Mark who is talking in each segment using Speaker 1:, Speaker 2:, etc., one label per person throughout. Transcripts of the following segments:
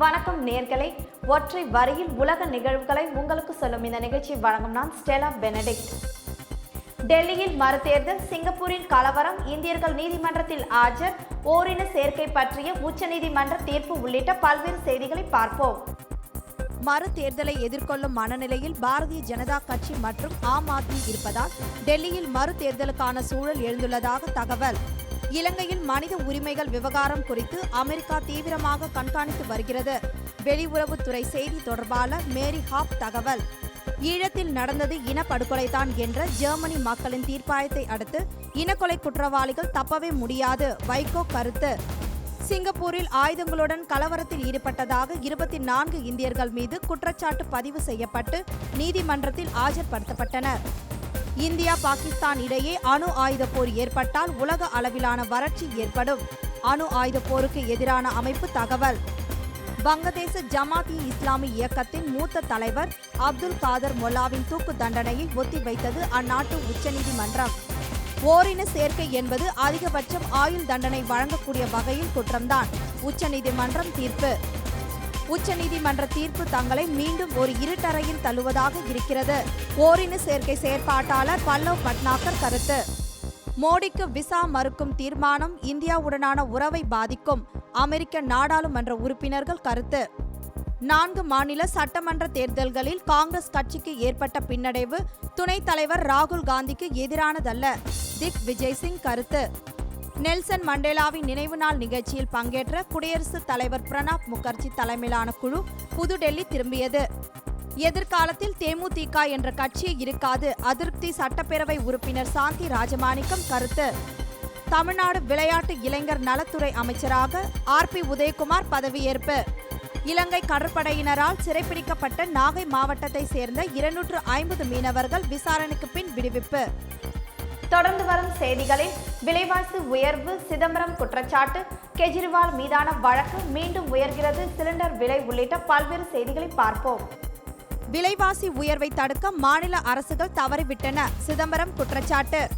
Speaker 1: வணக்கம் நேர்களை. ஒற்றை வரியில் உலக நிகழ்வுகளை உங்களுக்கு சொல்லும் இந்த நிகழ்ச்சி வழங்கும் நான் ஸ்டெலா பெனடிக்ட். டெல்லியில் மறுதேர்தல் சிங்கப்பூரின் கலவரம் இந்தியர்கள் நீதிமன்றத்தில் ஆஜர் ஓரின சேர்க்கை பற்றிய உச்சநீதிமன்ற தீர்ப்பு உள்ளிட்ட பல்வேறு செய்திகளை பார்ப்போம்.
Speaker 2: மறு தேர்தலை எதிர்கொள்ளும் மனநிலையில் பாரதிய ஜனதா கட்சி மற்றும் ஆம் ஆத்மி இருப்பதால் டெல்லியில் மறு தேர்தலுக்கான சூழல் எழுந்துள்ளதாக தகவல். இலங்கையில் மனித உரிமைகள் விவகாரம் குறித்து அமெரிக்கா தீவிரமாக கண்காணித்து வருகிறது. வெளியுறவுத்துறை செய்தி தொடர்பாளர் மேரி ஹாப் தகவல். ஈழத்தில் நடந்தது இனப்படுகொலைதான் என்ற ஜெர்மனி மக்களின் தீர்ப்பாயத்தை அடுத்து இனக்கொலை குற்றவாளிகள் தப்பவே முடியாது வைகோ கருத்து. சிங்கப்பூரில் ஆயுதங்களுடன் கலவரத்தில் ஈடுபட்டதாக இருபத்தி நான்கு இந்தியர்கள் மீது குற்றச்சாட்டு பதிவு செய்யப்பட்டு நீதிமன்றத்தில் ஆஜர்படுத்தப்பட்டனர். இந்தியா பாகிஸ்தான் இடையே அணு ஆயுத போர் ஏற்பட்டால் உலக அளவிலான வறட்சி ஏற்படும். அணு ஆயுத போருக்கு எதிரான அமைப்பு தகவல். வங்கதேச ஜமாத் இ இஸ்லாமி இயக்கத்தின் மூத்த தலைவர் அப்துல் காதர் மொல்லாவின் தூக்கு தண்டனையை ஒத்திவைத்தது அந்நாட்டு உச்சநீதிமன்றம். ஓரின சேர்க்கை என்பது அதிகபட்சம் ஆயுள் தண்டனை வழங்கக்கூடிய வகையில் குற்றம்தான். உச்சநீதிமன்றம் தீர்ப்பு. உச்சநீதிமன்ற தீர்ப்பு தங்களை மீண்டும் ஒரு இருட்டறையில் தள்ளுவதாக இருக்கிறது. ஓரின சேர்க்கை செயற்பாட்டாளர் பல்லவ் பட்னாகர் கருத்து. மோடிக்கு விசா மறுக்கும் தீர்மானம் இந்தியாவுடனான உறவை பாதிக்கும் அமெரிக்க நாடாளுமன்ற உறுப்பினர்கள் கருத்து. நான்கு மாநில சட்டமன்ற தேர்தல்களில் காங்கிரஸ் கட்சிக்கு ஏற்பட்ட பின்னடைவு துணைத் தலைவர் ராகுல் காந்திக்கு எதிரானதல்ல திக் விஜய் சிங் கருத்து. நெல்சன் மண்டேலாவின் நினைவு நாள் நிகழ்ச்சியில் பங்கேற்ற குடியரசுத் தலைவர் பிரணாப் முகர்ஜி தலைமையிலான குழு புதுடெல்லி திரும்பியது. எதிர்காலத்தில் தேமுதிக என்ற கட்சி இருக்காது. அதிருப்தி சட்டப்பேரவை உறுப்பினர் சாந்தி ராஜமாணிக்கம் கருத்து. தமிழ்நாடு விளையாட்டு இளைஞர் நலத்துறை அமைச்சராக ஆர் பி உதயகுமார் பதவியேற்பு. இலங்கை கடற்படையினரால் சிறைப்பிடிக்கப்பட்ட நாகை மாவட்டத்தை சேர்ந்த இருநூற்று ஐம்பது மீனவர்கள் விசாரணைக்கு பின் விடுவிப்பு.
Speaker 1: தொடர்ந்து வரும் செய்திகளில் விலைவாசி உயர்வு சிதம்பரம் குற்றச்சாட்டு கெஜ்ரிவால் மீதான வழக்கு மீண்டும் உயர்கிறது. சிலிண்டர் விலை உள்ளிட்ட பல்வேறு செய்திகளை பார்ப்போம்.
Speaker 2: விலைவாசி உயர்வை தடுக்க மாநில அரசுகள் தவறிவிட்டன. சிதம்பரம் குற்றச்சாட்டு.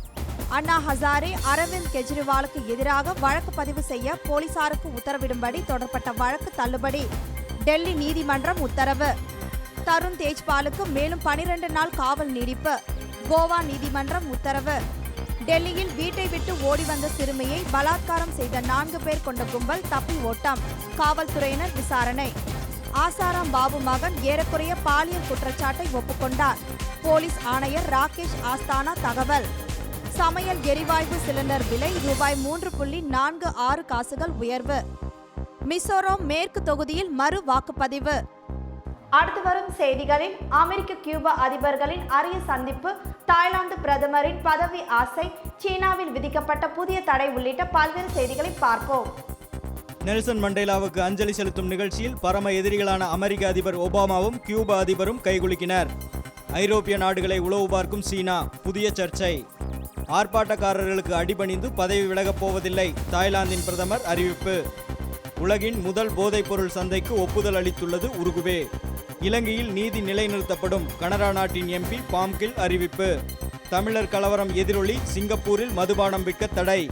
Speaker 2: அண்ணா ஹசாரே அரவிந்த் கெஜ்ரிவாலுக்கு எதிராக வழக்கு பதிவு செய்ய போலீசாருக்கு உத்தரவிடும்படி தொடரப்பட்ட வழக்கு தள்ளுபடி. டெல்லி நீதிமன்றம் உத்தரவு. தருண் தேஜ்பாலுக்கு மேலும் பனிரெண்டு நாள் காவல் நீடிப்பு. கோவா நீதிமன்றம் உத்தரவு. டெல்லியில் வீட்டை விட்டு ஓடி வந்த சிறுமியை பலாத்காரம் செய்த நான்கு பேர் கொண்ட கும்பல் தப்பி ஓட்டம். காவல்துறையினர் விசாரணை. ஆசாராம் பாபு மகன் ஏறக்குறைய பாலியல் குற்றச்சாட்டை ஒப்புக்கொண்டார். போலீஸ் ஆணையர் ராகேஷ் ஆஸ்தானா தகவல். சமையல் எரிவாயு சிலிண்டர் விலை ரூபாய் மூன்று புள்ளி நான்கு ஆறு காசுகள் உயர்வு. மிசோரம் மேற்கு தொகுதியில் மறு வாக்குப்பதிவு.
Speaker 1: அடுத்து வரும் செய்திகளில் அமெரிக்க கியூபா அதிபர்களின் அரிய சந்திப்பு தாய்லாந்து பிரதமரின் பதவி ஆசை சீனாவில் விதிக்கப்பட்ட புதிய தடை உள்ளிட்ட பல்வேறு செய்திகளை பார்ப்போம்.
Speaker 3: நெல்சன் மண்டேலாவுக்கு அஞ்சலி செலுத்தும் நிகழ்ச்சியில் பரம எதிரிகளான அமெரிக்க அதிபர் ஒபாமாவும் கியூபா அதிபரும் கைகுலுக்கினர். ஐரோப்பிய நாடுகளை உளவு பார்க்கும் சீனா புதிய சர்ச்சை. ஆர்ப்பாட்டக்காரர்களுக்கு அடிபணிந்து பதவி விலகப் போவதில்லை தாய்லாந்தின் பிரதமர் அறிவிப்பு. உலகின் முதல் போதைப்பொருள் சந்தைக்கு ஒப்புதல் அளித்துள்ளது உருகுவே. இலங்கையில் நீதி நிலைநிறுத்தப்படும் கனடா நாட்டின் எம்பி பாம்கில் அறிவிப்பு. தமிழர் கலவரம் எதிரொலி சிங்கப்பூரில் மதுபானம் விற்க தடை.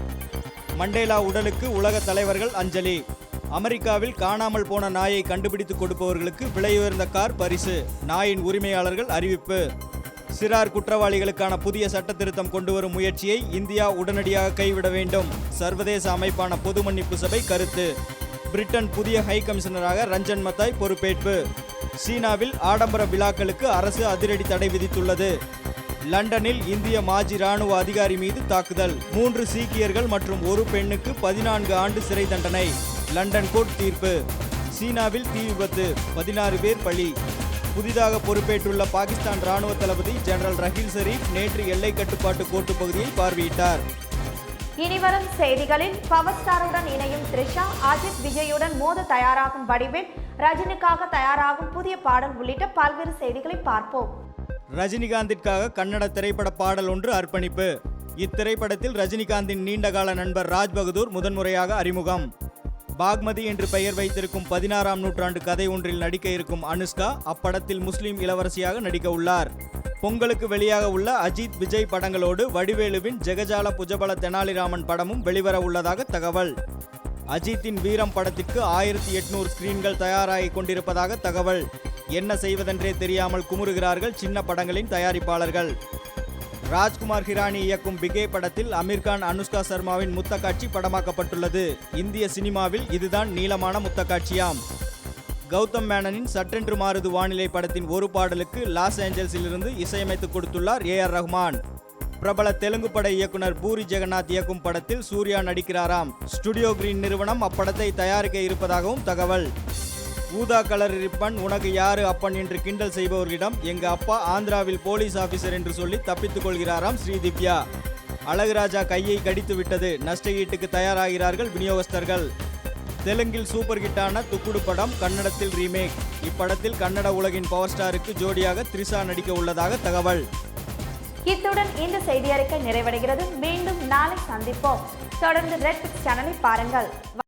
Speaker 3: மண்டேலா உடலுக்கு உலக தலைவர்கள் அஞ்சலி. அமெரிக்காவில் காணாமல் போன நாயை கண்டுபிடித்து கொடுப்பவர்களுக்கு விலையுயர்ந்த கார் பரிசு நாயின் உரிமையாளர்கள் அறிவிப்பு. சிறார் குற்றவாளிகளுக்கான புதிய சட்ட திருத்தம் கொண்டுவரும் முயற்சியை இந்தியா உடனடியாக கைவிட வேண்டும் சர்வதேச அமைப்பான பொது மன்னிப்பு சபை கருத்து. பிரிட்டன் புதிய ஹை கமிஷனராக ரஞ்சன் மத்தாய் பொறுப்பேற்பு. சீனாவில் ஆடம்பர விழாக்களுக்கு அரசு அதிரடி தடை விதித்துள்ளது. லண்டனில் இந்திய மாஜி ராணுவ அதிகாரி மீது தாக்குதல். மூன்று சீக்கியர்கள் மற்றும் ஒரு பெண்ணுக்கு பதினான்கு ஆண்டு சிறை தண்டனை. லண்டன் கோர்ட் தீர்ப்பு. சீனாவில் தீ விபத்து. பதினாறு பேர் பலி. புதிதாக பொறுப்பேற்றுள்ள பாகிஸ்தான் ராணுவ தளபதி ஜெனரல் ரஹீல் ஷரீப் நேற்று எல்லை கட்டுப்பாட்டு கோட்டு பகுதியை பார்வையிட்டார்.
Speaker 1: இனிவரும் செய்திகளில் பவர் ஸ்டாருடன் இணையும் த்ரிஷா அஜித் விஜயுடன் மோத தயாராகும் வடிவில் ரஜினிக்காக தயாராகும் புதிய பாடல் உள்ளிட்ட பல்வேறு செய்திகளை பார்ப்போம்.
Speaker 3: ரஜினிகாந்திற்காக கன்னட திரைப்பட பாடல் ஒன்று அர்ப்பணிப்பு. இத்திரைப்படத்தில் ரஜினிகாந்தின் நீண்டகால நண்பர் ராஜ் பகதூர் முதன்முறையாக அறிமுகம். பாக்மதி என்று பெயர் வைத்திருக்கும் பதினாறாம் நூற்றாண்டு கதை ஒன்றில் நடிக்க இருக்கும் அனுஷ்கா அப்படத்தில் முஸ்லீம் இளவரசியாக நடிக்க உள்ளார். பொங்கலுக்கு வெளியாக உள்ள அஜித் விஜய் படங்களோடு வடிவேலுவின் ஜெகஜால புஜபல தெனாலிராமன் படமும் வெளிவர உள்ளதாக தகவல். அஜித்தின் வீரம் படத்திற்கு ஆயிரத்தி எட்நூறு ஸ்கிரீன்கள் தயாராகி கொண்டிருப்பதாக தகவல். என்ன செய்வதென்றே தெரியாமல் குமுறுகிறார்கள் சின்ன படங்களின் தயாரிப்பாளர்கள். ராஜ்குமார் ஹிரானி இயக்கும் பிகே படத்தில் அமீர்கான் அனுஷ்கா சர்மாவின் முத்த காட்சி படமாக்கப்பட்டுள்ளது. இந்திய சினிமாவில் இதுதான் நீளமான முத்த காட்சியாம் கௌதம் மேனனின் சட்டென்று மாறுது வானிலை படத்தின் ஒரு பாடலுக்கு லாஸ் ஏஞ்சல்ஸிலிருந்து இசையமைத்து கொடுத்துள்ளார் ஏ ஆர் ரஹ்மான் பிரபல தெலுங்கு பட இயக்குனர் பூரி ஜெகநாத் இயக்கும் படத்தில் சூர்யா நடிக்கிறாராம். ஸ்டுடியோ கிரீன் நிறுவனம் அப்படத்தை தயாரிக்க இருப்பதாகவும் தகவல். ஊதா கலர் ரிப்பன் உனக்கு யாரு அப்பன் என்று கிண்டல் செய்பவர்களிடம் எங்க அப்பா ஆந்திராவில் போலீஸ் ஆபீசர் என்று சொல்லி தப்பித்துக் கொள்கிறாராம் ஸ்ரீதிவ்யா அழகுராஜா கையை கடித்து விட்டது நஷ்ட ஈட்டுக்கு தயாராகிறார்கள் விநியோகஸ்தர்கள். தெலுங்கில் சூப்பர் ஹிட்டான துக்குடு படம் கன்னடத்தில் ரீமேக். இப்படத்தில் கன்னட உலகின் பவர் ஸ்டாருக்கு ஜோடியாக த்ரிஷா நடிக்க உள்ளதாக தகவல்.
Speaker 1: இத்துடன் இந்த செய்தி அறிக்கை நிறைவடைகிறது. மீண்டும் நாளை சந்திப்போம். தொடர்ந்து ரெட் சேனலை பாருங்கள்.